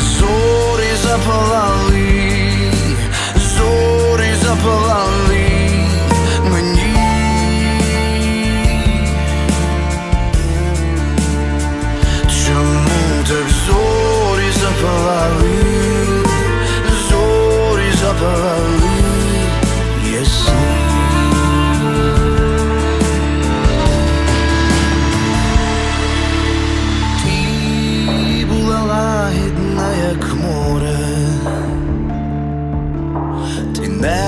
sou.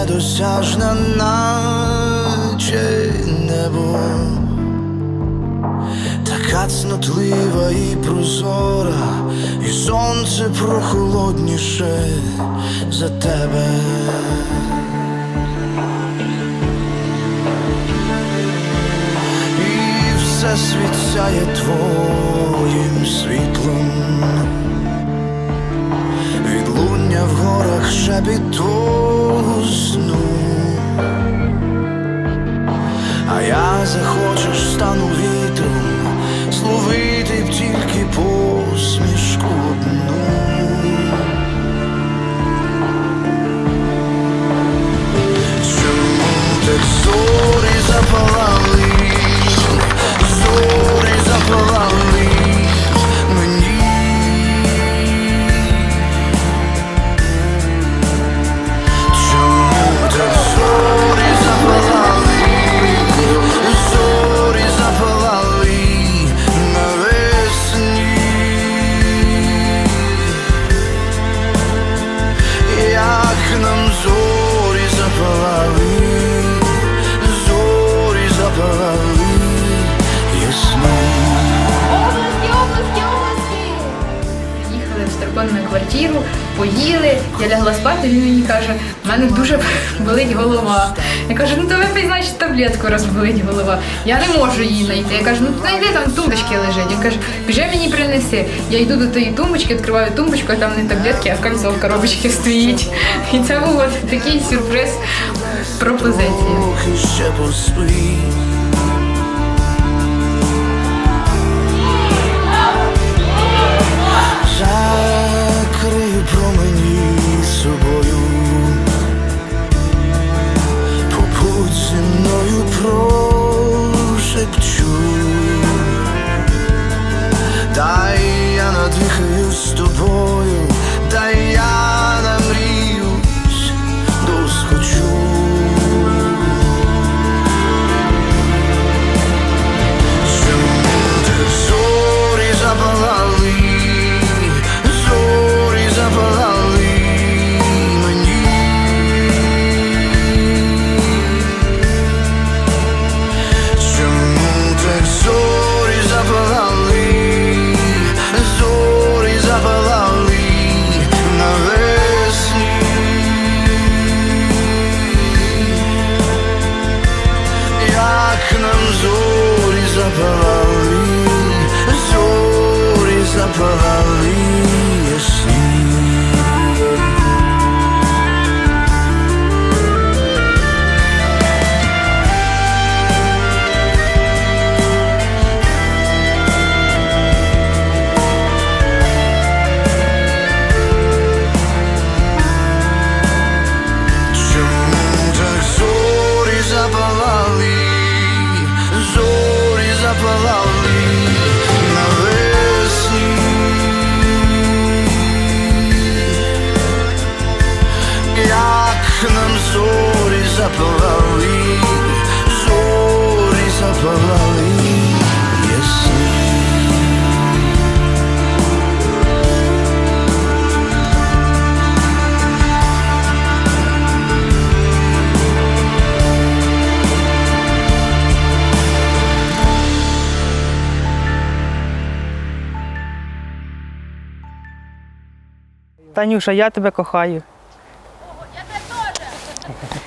Недосяжна, наче небо, така цнотлива і прозора, і сонце прохолодніше за тебе. І все світ сяє твоїм захочеш стану вітром, зловити б тільки на квартиру, поїли, я лягла спати, він мені каже, в мене дуже болить голова. Я кажу, ну то випий, значить, таблетку, раз болить голова. Я не можу її знайти. Я кажу, ну знайди там в тумбочці лежить. Він каже, біжи мені принеси. Я йду до тієї тумбочки, відкриваю тумбочку, а там не таблетки, а кольцо в коробочці стоїть. І це був от такий сюрприз пропозиції. Танюша, я тебе кохаю. Я тебе теж.